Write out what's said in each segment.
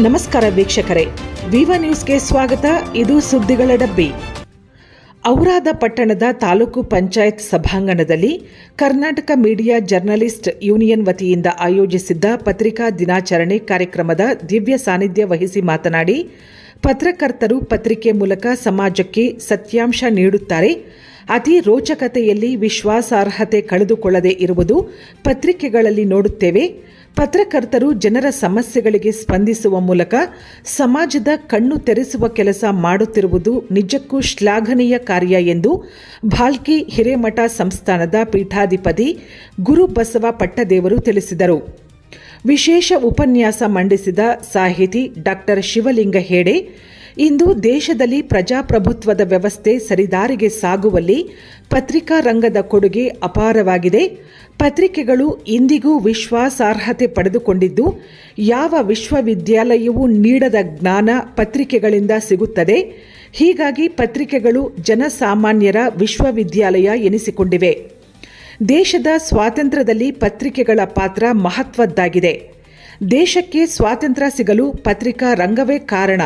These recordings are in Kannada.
ನಮಸ್ಕಾರ ವೀಕ್ಷಕರೇ. ವಿವ ನ್ಯೂಸ್ಗೆ ಸ್ವಾಗತ. ಇದು ಸುದ್ದಿಗಳ ಡಬ್ಬಿ. ಔರಾದ ಪಟ್ಟಣದ ತಾಲೂಕು ಪಂಚಾಯತ್ ಸಭಾಂಗಣದಲ್ಲಿ ಕರ್ನಾಟಕ ಮೀಡಿಯಾ ಜರ್ನಲಿಸ್ಟ್ ಯೂನಿಯನ್ ವತಿಯಿಂದ ಆಯೋಜಿಸಿದ್ದ ಪತ್ರಿಕಾ ದಿನಾಚರಣೆ ಕಾರ್ಯಕ್ರಮದ ದಿವ್ಯ ಸಾನ್ನಿಧ್ಯ ವಹಿಸಿ ಮಾತನಾಡಿ, ಪತ್ರಕರ್ತರು ಪತ್ರಿಕೆ ಮೂಲಕ ಸಮಾಜಕ್ಕೆ ಸತ್ಯಾಂಶ ನೀಡುತ್ತಾರೆ. ಅತಿ ರೋಚಕತೆಯಲ್ಲಿ ವಿಶ್ವಾಸಾರ್ಹತೆ ಕಳೆದುಕೊಳ್ಳದೆ ಇರುವುದು ಪತ್ರಿಕೆಗಳಲ್ಲಿ ನೋಡುತ್ತೇವೆ. ಪತ್ರಕರ್ತರು ಜನರ ಸಮಸ್ಯೆಗಳಿಗೆ ಸ್ಪಂದಿಸುವ ಮೂಲಕ ಸಮಾಜದ ಕಣ್ಣು ತೆರೆಸುವ ಕೆಲಸ ಮಾಡುತ್ತಿರುವುದು ನಿಜಕ್ಕೂ ಶ್ಲಾಘನೀಯ ಕಾರ್ಯ ಎಂದು ಭಾಲ್ಕಿ ಹಿರೇಮಠ ಸಂಸ್ಥಾನದ ಪೀಠಾಧಿಪತಿ ಗುರು ಬಸವ ಪಟ್ಟದೇವರು ತಿಳಿಸಿದರು. ವಿಶೇಷ ಉಪನ್ಯಾಸ ಮಂಡಿಸಿದ ಸಾಹಿತಿ ಡಾಕ್ಟರ್ ಶಿವಲಿಂಗ ಹೇಡೆ ಇಂದು ದೇಶದಲ್ಲಿ ಪ್ರಜಾಪ್ರಭುತ್ವದ ವ್ಯವಸ್ಥೆ ಸರಿದಾರಿಗೆ ಸಾಗುವಲ್ಲಿ ಪತ್ರಿಕಾ ರಂಗದ ಕೊಡುಗೆ ಅಪಾರವಾಗಿದೆ. ಪತ್ರಿಕೆಗಳು ಇಂದಿಗೂ ವಿಶ್ವಾಸಾರ್ಹತೆ ಪಡೆದುಕೊಂಡಿದ್ದು, ಯಾವ ವಿಶ್ವವಿದ್ಯಾಲಯವೂ ನೀಡದ ಜ್ಞಾನ ಪತ್ರಿಕೆಗಳಿಂದ ಸಿಗುತ್ತದೆ. ಹೀಗಾಗಿ ಪತ್ರಿಕೆಗಳು ಜನಸಾಮಾನ್ಯರ ವಿಶ್ವವಿದ್ಯಾಲಯ ಎನಿಸಿಕೊಂಡಿವೆ. ದೇಶದ ಸ್ವಾತಂತ್ರ್ಯದಲ್ಲಿ ಪತ್ರಿಕೆಗಳ ಪಾತ್ರ ಮಹತ್ವದ್ದಾಗಿದೆ. ದೇಶಕ್ಕೆ ಸ್ವಾತಂತ್ರ್ಯ ಸಿಗಲು ಪತ್ರಿಕಾ ರಂಗವೇ ಕಾರಣ.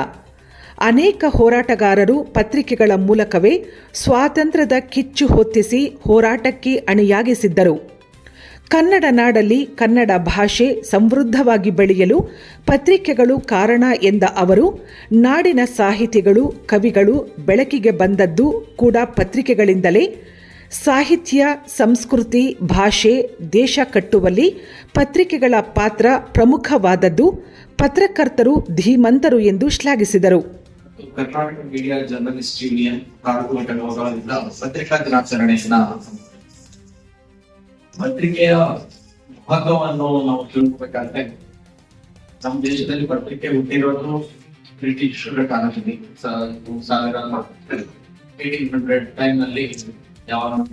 ಅನೇಕ ಹೋರಾಟಗಾರರು ಪತ್ರಿಕೆಗಳ ಮೂಲಕವೇ ಸ್ವಾತಂತ್ರ್ಯದ ಕಿಚ್ಚು ಹೊತ್ತಿಸಿ ಹೋರಾಟಕ್ಕೆ ಅಣಿಯಾಗಿಸಿದ್ದರು. ಕನ್ನಡ ನಾಡಲ್ಲಿ ಕನ್ನಡ ಭಾಷೆ ಸಮೃದ್ಧವಾಗಿ ಬೆಳೆಯಲು ಪತ್ರಿಕೆಗಳು ಕಾರಣ ಎಂದ ಅವರು, ನಾಡಿನ ಸಾಹಿತಿಗಳು, ಕವಿಗಳು ಬೆಳಕಿಗೆ ಬಂದದ್ದು ಕೂಡ ಪತ್ರಿಕೆಗಳಿಂದಲೇ. ಸಾಹಿತ್ಯ, ಸಂಸ್ಕೃತಿ, ಭಾಷೆ, ದೇಶ ಕಟ್ಟುವಲ್ಲಿ ಪತ್ರಿಕೆಗಳ ಪಾತ್ರ ಪ್ರಮುಖವಾದದ್ದು. ಪತ್ರಕರ್ತರು ಧೀಮಂತರು ಎಂದು ಶ್ಲಾಘಿಸಿದರು. Karnataka media journalist union taluk ಘಟಕಗಳಿಂದ ಪತ್ರಿಕಾ ದಿನಾಚರಣೆಯನ್ನ ಪತ್ರಿಕೆಯ ಮಹತ್ವವನ್ನು ನಾವು ತಿಳ್ಕೊಬೇಕಾದ್ರೆ ನಮ್ಮ ದೇಶದಲ್ಲಿ ಪತ್ರಿಕೆ ಹುಟ್ಟಿರೋದು ಬ್ರಿಟಿಷ್ ಕಾಲದಲ್ಲಿ. ಸಾವಿರ ಏಟೀನ್ ಹಂಡ್ರೆಡ್ ಟೈಮ್ನಲ್ಲಿ ಯಾವ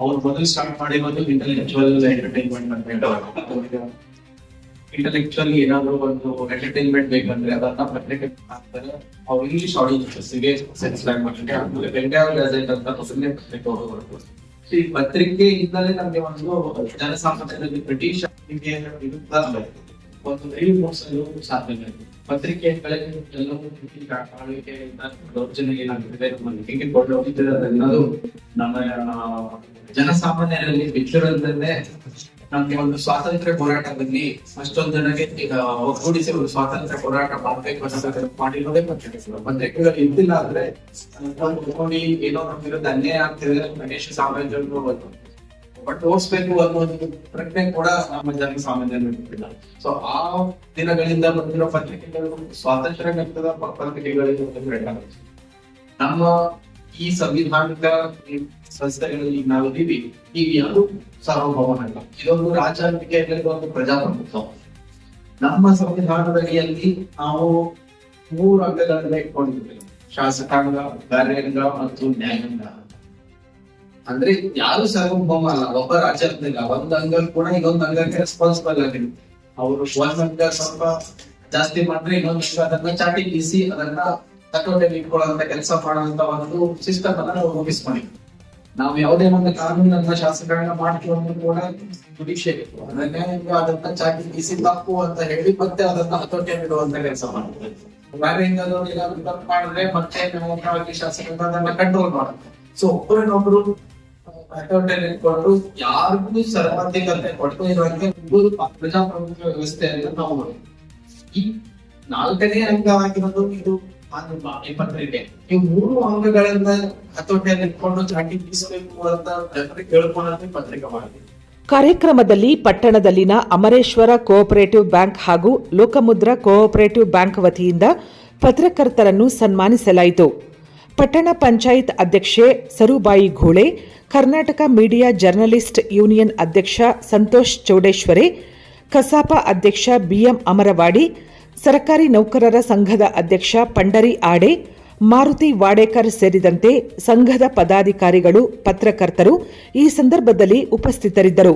ಅವ್ರು ಮೊದಲು ಸ್ಟಾರ್ಟ್ ಮಾಡಿರೋದು ಇಂಟೆಲೆಕ್ಚುವಲ್ ಎಂಟರ್ಟೈನ್ಮೆಂಟ್ ಅಂತ ಇಂಟೆಲೆಕ್ಚುಲಿ ಏನಾದ್ರು ಒಂದು ಎಂಟರ್ಟೈನ್ಮೆಂಟ್ ಬೇಕಂದ್ರೆ ಅದನ್ನ ಪತ್ರಿಕೆ ಹಾಕ್ತಾರೆ ಅವ್ರು ಇಂಗ್ಲಿಷ್ ಆಡಿಯನ್ಸ್ಗೆ ಸೆನ್ಸ್ಲೈಡ್ ಮಾಡ್ತಾರೆ ಆಮೇಲೆ ಅಂತ ಪತ್ರಿಕೆ ಹೊರಬರುತ್ತೆ ಈ ಪತ್ರಿಕೆಯಿಂದಲೇ ನಮ್ಗೆ ಒಂದು ಜನಸಾಮಾನ್ಯರಲ್ಲಿ ಬ್ರಿಟಿಷ್ ವಿರುದ್ಧ ಒಂದು ರೈಲ್ ಮೋಸಲು ಸಾಧ್ಯ ಆಗಿದೆ ಪತ್ರಿಕೆಗಳಲ್ಲಿ ಎಲ್ಲವೂ ಬ್ರಿಟಿಷ್ ಆಳ್ವಿಕೆಯಿಂದ ದೌರ್ಜನ್ಯ ಏನಾಗ್ತಿದೆ ನಮ್ಮ ಹೇಗೆ ಕೊಂಡು ಹೋಗ್ತಿದೆ ನಮ್ಮ ಜನಸಾಮಾನ್ಯರಲ್ಲಿ ಬಿಟ್ಟಿರೋದ್ರಲ್ಲೇ ನಮ್ಗೆ ಒಂದು ಸ್ವಾತಂತ್ರ್ಯ ಹೋರಾಟದಲ್ಲಿ ಅಷ್ಟೊಂದು ಈಗ ಒಗ್ಗೂಡಿಸಿ ಒಂದು ಸ್ವಾತಂತ್ರ್ಯ ಹೋರಾಟ ಮಾಡ್ಬೇಕು ಮಾಡಿರೋದೆ ಮಾಡಿರೋದೇ ಒಂದು ಪತ್ರಿಕೆಗಳು ಇದ್ದಿಲ್ಲ ಅಂದ್ರೆ ನೋಡಿ ಏನೋ ವಿರುದ್ಧ ಅನ್ಯಾಯ ಆಗ್ತಿದೆ, ಗಣೇಶ ಸಾಮ್ರಾಜ್ಯವನ್ನು ಬಟ್ ಓಡಿಸ್ಬೇಕು ಅನ್ನೋ ಒಂದು ಪ್ರಜ್ಞೆ ಕೂಡ ನಮ್ಮ ಜನ ಸಾಮಾನ್ಯರು ಸೊ ಆ ದಿನಗಳಿಂದ ಬಂದಿರೋ ಪತ್ರಿಕೆಗಳು ಸ್ವಾತಂತ್ರ್ಯ ಪತ್ರಿಕೆಗಳಿಂದ ನಮ್ಮ ಈ ಸಂವಿಧಾನಿಕ ಈ ಸಂಸ್ಥೆಗಳಲ್ಲಿ ನಾವು ಇದೀವಿ ಈಗ ಯಾರು ಸಾರ್ವಭೌಮನಲ್ಲ ಇದೊಂದು ರಾಜಾಂತಿಕೆಯಲ್ಲಿ ಒಂದು ಪ್ರಜಾಪ್ರಭುತ್ವ. ನಮ್ಮ ಸಂವಿಧಾನದ ಅಡಿಯಲ್ಲಿ ನಾವು ಮೂರು ಅಂಗಗಳನ್ನ ಇಟ್ಕೊಂಡಿದ್ದೇವೆ. ಶಾಸಕಾಂಗ, ಕಾರ್ಯಾಂಗ ಮತ್ತು ನ್ಯಾಯಾಂಗ. ಅಂದ್ರೆ ಯಾರು ಸಾರ್ವಭೌಮ ಅಲ್ಲ, ಒಬ್ಬ ರಾಜ್ಯದಿಂದ ಒಂದ್ ಅಂಗ ಕೂಡ ಇನ್ನೊಂದ್ ಅಂಗಕ್ಕೆ ರೆಸ್ಪಾನ್ಸಿಬಲ್ ಆಗಿರುತ್ತೆ ಅವರು ಒಂದ್ ಸ್ವಲ್ಪ ಜಾಸ್ತಿ ಮಾಡಿದ್ರೆ ಇನ್ನೊಂದು ಅದನ್ನ ಚಾಟಿ ಬೀಸಿ ಅದನ್ನ ತಟ್ಟೋಟೆಯಲ್ಲಿ ಇಟ್ಕೊಳ್ಳುವಂತ ಕೆಲಸ ಮಾಡುವಂತ ಒಂದು ಸಿಸ್ಟಮ್ ಅನ್ನ ನಾವು ರೂಪಿಸ್ಕೊಂಡಿದ್ವಿ ನಾವು ಯಾವುದೇ ಒಂದು ಕಾನೂನನ್ನ ಶಾಸಕಾಂಗ ಮಾಡಿಕೊಂಡು ಕೂಡ ಜುಡಿಷಿಯರಿ ಅದನ್ನೇ ಅದನ್ನ ಚಾಕಿ ಬೀಸಿ ತಪ್ಪು ಅಂತ ಹೇಳಿ ಮತ್ತೆ ಅದನ್ನ ಹತೋಟಿಯಲ್ಲಿ ಇಡುವಂತ ಕೆಲಸ ಮಾಡುತ್ತೆ ಮಾಡಿದ್ರೆ ಮತ್ತೆ ನ್ಯಾಯವಾಗಿ ಶಾಸಕಾಂಗ ಅದನ್ನ ಕಂಟ್ರೋಲ್ ಮಾಡುತ್ತೆ ಸೊ ಒಬ್ಬರನ್ನೊಬ್ರು ಹತೋಟಿಯಲ್ಲಿ ಇಟ್ಕೊಂಡು ಯಾರಿಗೂ ಸರ್ವಾಧಿಕತೆ ಕೊಟ್ಟು ಇರುವಂತೆ ಪ್ರಜಾಪ್ರಭುತ್ವ ವ್ಯವಸ್ಥೆ ಅಂತ ನಾವು. ಈ ನಾಲ್ಕನೇ ರಂಗ ಆಗಿರೋದು ಇದು ಈ ಮೂರು ಅಂಗಗಳನ್ನ ಹತೋಟಿಯಲ್ಲಿ ಇಟ್ಕೊಂಡು ಚಾಟಿ ಬೀಸಬೇಕು ಅಂತ ಕಾರ್ಯಕ್ರಮದಲ್ಲಿ ಪಟ್ಟಣದಲ್ಲಿನ ಅಮರೇಶ್ವರ ಕೋಆಪರೇಟಿವ್ ಬ್ಯಾಂಕ್ ಹಾಗೂ ಲೋಕಮುದ್ರಾ ಕೋಆಪರೇಟಿವ್ ಬ್ಯಾಂಕ್ ವತಿಯಿಂದ ಪತ್ರಕರ್ತರನ್ನು ಸನ್ಮಾನಿಸಲಾಯಿತು. ಪಟ್ಟಣ ಪಂಚಾಯತ್ ಅಧ್ಯಕ್ಷೆ Sarubai Ghole, Karnataka media journalist union ಅಧ್ಯಕ್ಷ ಸಂತೋಷ್ ಚೌಡೇಶ್ವರಿ, ಕಸಾಪ ಅಧ್ಯಕ್ಷ ಬಿಎಂ ಅಮರವಾಡಿ ಸರ್ಕಾರಿ ನೌಕರರ ಸಂಘದ ಅಧ್ಯಕ್ಷ ಪಂಡರಿ ಆಡೆ, ಮಾರುತಿ ವಾಡೇಕರ್ ಸೇರಿದಂತೆ ಸಂಘದ ಪದಾಧಿಕಾರಿಗಳು, ಪತ್ರಕರ್ತರು ಈ ಸಂದರ್ಭದಲ್ಲಿ ಉಪಸ್ಥಿತರಿದ್ದರು.